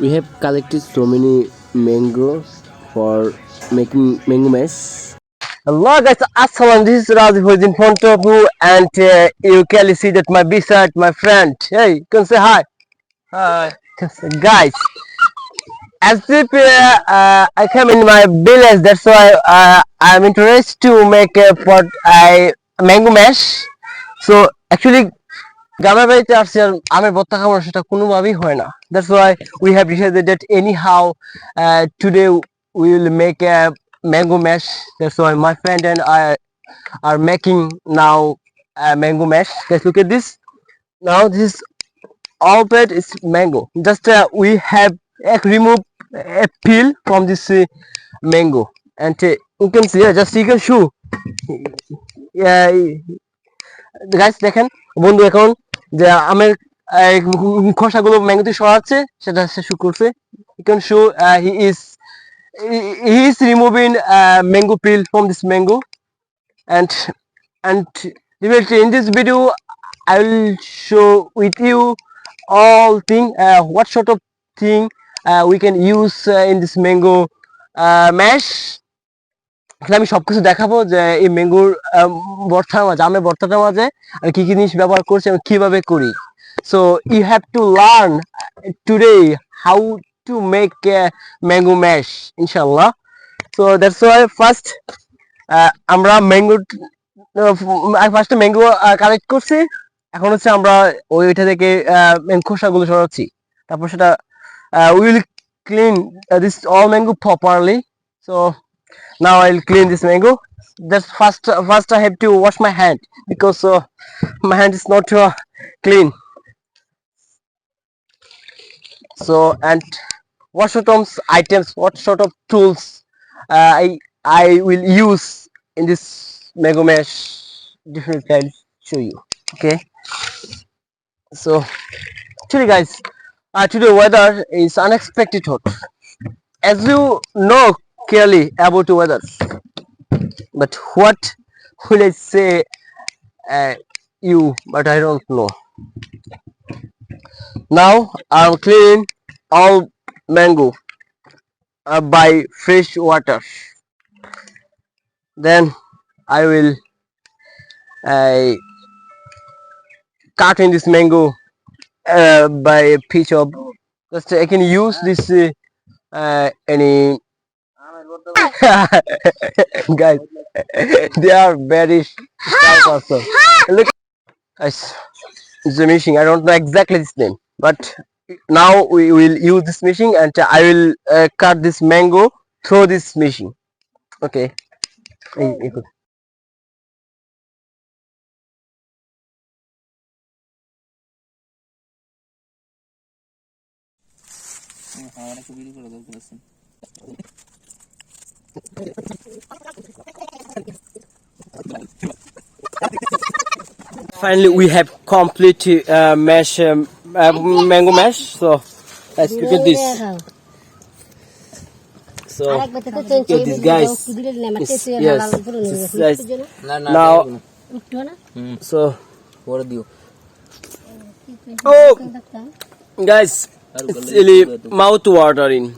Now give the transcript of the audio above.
We have collected so many mango for making mango mash. Hello guys, Assalam. This is Razi who is in front of you, and uh, you can see that my beside my friend. Hey, you can say hi. Hi. guys, as if uh, uh, I came in my village, that's why uh, I'm interested to make a pot a mango mash. So actually, গ্রামের বাড়িতে আসছে আর আমের ভর্তা খাবার সেটা কোনোভাবেই হয় না। That's why we have decided that anyhow today we will make a mango mash that's why my friend and I are making now mango mash guys look at this. Now this all that is mango. Just uh, we have uh, remove a peel from this uh, mango. And uh, you can see uh, just you can show yeah guys দেখেন বন্ধু এখন যে আমের খোসাগুলো ম্যাঙ্গোতে সরাচ্ছে, সেটা সে শু করছে। You can show he is he is removing mango peel from this mango and and reality in this video I will show with you all thing what sort of thing we can use in this mango mash তাহলে আমি সবকিছু দেখাবো যে এই ম্যাঙ্গোর ভর্তার মাঝে, আমের ভর্তাটার মাঝে, আমি কি কি জিনিস ব্যবহার করছি এবং কীভাবে করি। So you have to learn today how to make mango mash ইনশাল্লাহ সো দ্যাটস ওয়াই ফার্স্ট আমরা ম্যাঙ্গো ফার্স্টে ম্যাঙ্গো কালেক্ট করছি। এখন হচ্ছে আমরা ওই ওইটা থেকে খোসাগুলো সরাচ্ছি। তারপর সেটা will clean this all mango properly so now I'll clean this mango. That's first. First, I have to wash my hand because uh, my hand is not uh, clean. So and what sort of items, what sort of tools uh, I I will use in this mango mash? Definitely, I'll show you. Okay. So actually, guys, uh, today weather is unexpected hot. As you know clearly about the weather. But what will I say uh, you? But I don't know. Now I'm cleaning all mango uh, by fresh water. Then I will uh, cut in this mango uh, by a piece of. Just I can use this uh, any guys they are very shy person look guys it's a machine i don't know exactly this name but now we will use this machine and i will uh, cut this mango through this machine okay এই- এই করো। আমার একটা video করে দরকার আছে Finally, we have completed uh, mash, um, uh, mango mash. So let's look at this. So look this, guys. It's, yes. It's, guys. Now, so what do you? Oh, guys, it's really mouth watering.